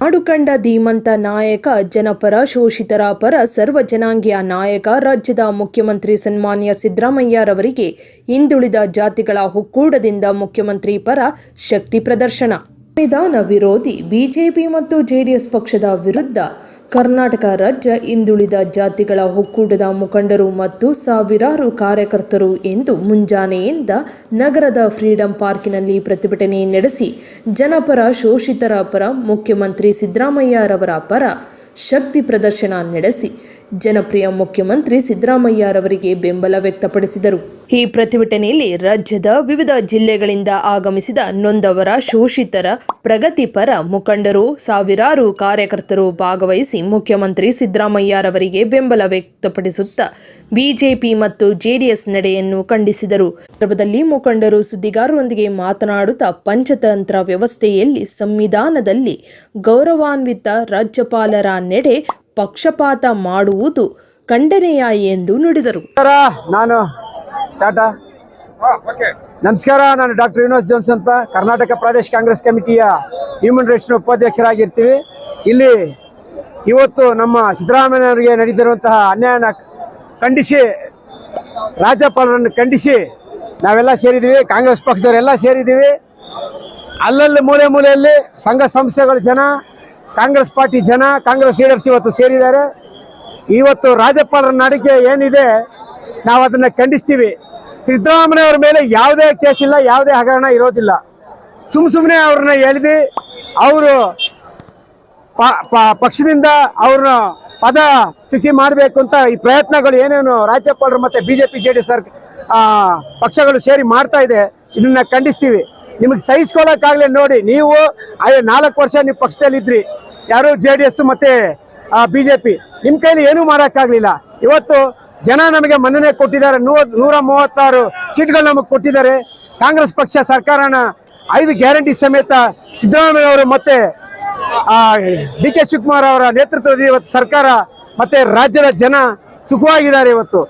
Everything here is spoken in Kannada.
ನಾಡು ಕಂಡ ಧೀಮಂತ ನಾಯಕ, ಜನಪರ ಶೋಷಿತರ ಪರ ಸರ್ವ ಜನಾಂಗೀಯ ನಾಯಕ, ರಾಜ್ಯದ ಮುಖ್ಯಮಂತ್ರಿ ಸನ್ಮಾನ್ಯ ಸಿದ್ದರಾಮಯ್ಯರವರಿಗೆ ಹಿಂದುಳಿದ ಜಾತಿಗಳ ಹುಕ್ಕೂಡದಿಂದ ಮುಖ್ಯಮಂತ್ರಿ ಪರ ಶಕ್ತಿ ಪ್ರದರ್ಶನ. ಸಂವಿಧಾನ ವಿರೋಧಿ ಬಿಜೆಪಿ ಮತ್ತು ಜೆಡಿಎಸ್ ಪಕ್ಷದ ವಿರುದ್ಧ ಕರ್ನಾಟಕ ರಾಜ್ಯ ಹಿಂದುಳಿದ ಜಾತಿಗಳ ಒಕ್ಕೂಟದ ಮುಖಂಡರು ಮತ್ತು ಸಾವಿರಾರು ಕಾರ್ಯಕರ್ತರು ಎಂದು ಮುಂಜಾನೆಯಿಂದ ನಗರದ ಫ್ರೀಡಂ ಪಾರ್ಕಿನಲ್ಲಿ ಪ್ರತಿಭಟನೆ ನಡೆಸಿ ಜನಪರ ಶೋಷಿತರ ಪರ ಮುಖ್ಯಮಂತ್ರಿ ಸಿದ್ದರಾಮಯ್ಯರವರ ಪರ ಶಕ್ತಿ ಪ್ರದರ್ಶನ ನಡೆಸಿ ಜನಪ್ರಿಯ ಮುಖ್ಯಮಂತ್ರಿ ಸಿದ್ದರಾಮಯ್ಯರವರಿಗೆ ಬೆಂಬಲ ವ್ಯಕ್ತಪಡಿಸಿದರು. ಈ ಪ್ರತಿಭಟನೆಯಲ್ಲಿ ರಾಜ್ಯದ ವಿವಿಧ ಜಿಲ್ಲೆಗಳಿಂದ ಆಗಮಿಸಿದ ನೊಂದವರ ಶೋಷಿತರ ಪ್ರಗತಿಪರ ಮುಖಂಡರು, ಸಾವಿರಾರು ಕಾರ್ಯಕರ್ತರು ಭಾಗವಹಿಸಿ ಮುಖ್ಯಮಂತ್ರಿ ಸಿದ್ದರಾಮಯ್ಯರವರಿಗೆ ಬೆಂಬಲ ವ್ಯಕ್ತಪಡಿಸುತ್ತಾ ಬಿಜೆಪಿ ಮತ್ತು ಜೆಡಿಎಸ್ ನಡೆಯನ್ನು ಖಂಡಿಸಿದರು. ಸಂದರ್ಭದಲ್ಲಿ ಮುಖಂಡರು ಸುದ್ದಿಗಾರರೊಂದಿಗೆ ಮಾತನಾಡುತ್ತಾ ಪಂಚತಂತ್ರ ವ್ಯವಸ್ಥೆಯಲ್ಲಿ ಸಂವಿಧಾನದಲ್ಲಿ ಗೌರವಾನ್ವಿತ ರಾಜ್ಯಪಾಲರ ನಡೆ ಪಕ್ಷಪಾತ ಮಾಡುವುದು ಖಂಡನೀಯ ಎಂದು ನುಡಿದರು. ನಾನು ಟಾಟಾ. ನಮಸ್ಕಾರ, ನಾನು ಡಾಕ್ಟರ್ ಯುನೋಸ್ ಜೋನ್ಸ್ ಅಂತ ಕರ್ನಾಟಕ ಪ್ರದೇಶ ಕಾಂಗ್ರೆಸ್ ಕಮಿಟಿಯ ಹ್ಯೂಮನ್ ರೈಟ್ಸ್ ಉಪಾಧ್ಯಕ್ಷರಾಗಿರ್ತೀವಿ. ಇಲ್ಲಿ ಇವತ್ತು ನಮ್ಮ ಸಿದ್ದರಾಮಯ್ಯನವರಿಗೆ ನಡೆದಿರುವಂತಹ ಅನ್ಯಾಯನ ಖಂಡಿಸಿ ರಾಜ್ಯಪಾಲರನ್ನು ಖಂಡಿಸಿ ನಾವೆಲ್ಲ ಸೇರಿದ್ದೀವಿ, ಕಾಂಗ್ರೆಸ್ ಪಕ್ಷದವರೆಲ್ಲ ಸೇರಿದ್ದೀವಿ. ಅಲ್ಲಲ್ಲಿ ಮೂಲೆ ಮೂಲೆಯಲ್ಲಿ ಸಂಘ ಸಂಸ್ಥೆಗಳ ಜನ ಕಾಂಗ್ರೆಸ್ ಪಾರ್ಟಿ ಜನ, ಕಾಂಗ್ರೆಸ್ ಲೀಡರ್ಸ್ ಇವತ್ತು ಸೇರಿದ್ದಾರೆ. ಇವತ್ತು ರಾಜ್ಯಪಾಲರ ನಡಿಕೆ ಏನಿದೆ, ನಾವು ಅದನ್ನ ಖಂಡಿಸ್ತೀವಿ. ಸಿದ್ದರಾಮಯ್ಯ ಮೇಲೆ ಯಾವುದೇ ಕೇಸ್ ಇಲ್ಲ, ಯಾವುದೇ ಹಗರಣ ಇರೋದಿಲ್ಲ. ಸುಮ್ ಸುಮ್ಮನೆ ಅವ್ರನ್ನ ಎಳೆದು, ಅವರು ಪಕ್ಷದಿಂದ ಅವ್ರನ್ನ ಪದ ಚುಕ್ಕಿ ಮಾಡಬೇಕು ಅಂತ ಈ ಪ್ರಯತ್ನಗಳು ಏನೇನು ರಾಜ್ಯಪಾಲರು ಮತ್ತೆ ಬಿಜೆಪಿ ಜೆ ಡಿ ಸರ್ ಪಕ್ಷಗಳು ಸೇರಿ ಮಾಡ್ತಾ ಇದೆ, ಇದನ್ನ ಖಂಡಿಸ್ತೀವಿ. ನಿಮಗೆ ಸಹಿಸ್ಕೊಳಕ್ಕಾಗಲಿ ನೋಡಿ, ನೀವು ಅದೇ ನಾಲ್ಕು ವರ್ಷ ನೀವು ಪಕ್ಷದಲ್ಲಿದ್ರಿ ಯಾರು ಜೆ ಡಿ ಎಸ್ ಮತ್ತೆ ಬಿಜೆಪಿ ನಿಮ್ಮ ಕೈಲಿ ಏನೂ ಮಾಡೋಕ್ಕಾಗಲಿಲ್ಲ. ಇವತ್ತು ಜನ ನಮಗೆ ಮನ್ನಣೆ ಕೊಟ್ಟಿದ್ದಾರೆ. ನೂರ ನೂರ ಮೂವತ್ತಾರು ಸೀಟ್ಗಳು ನಮಗೆ ಕೊಟ್ಟಿದ್ದಾರೆ. ಕಾಂಗ್ರೆಸ್ ಪಕ್ಷ ಸರ್ಕಾರನ ಐದು ಗ್ಯಾರಂಟಿ ಸಮೇತ ಸಿದ್ದರಾಮಯ್ಯ ಅವರು ಮತ್ತೆ ಡಿ ಕೆ ಶಿವಕುಮಾರ್ ಅವರ ನೇತೃತ್ವದ ಇವತ್ತು ಸರ್ಕಾರ ಮತ್ತೆ ರಾಜ್ಯದ ಜನ ಸುಖವಾಗಿದ್ದಾರೆ ಇವತ್ತು.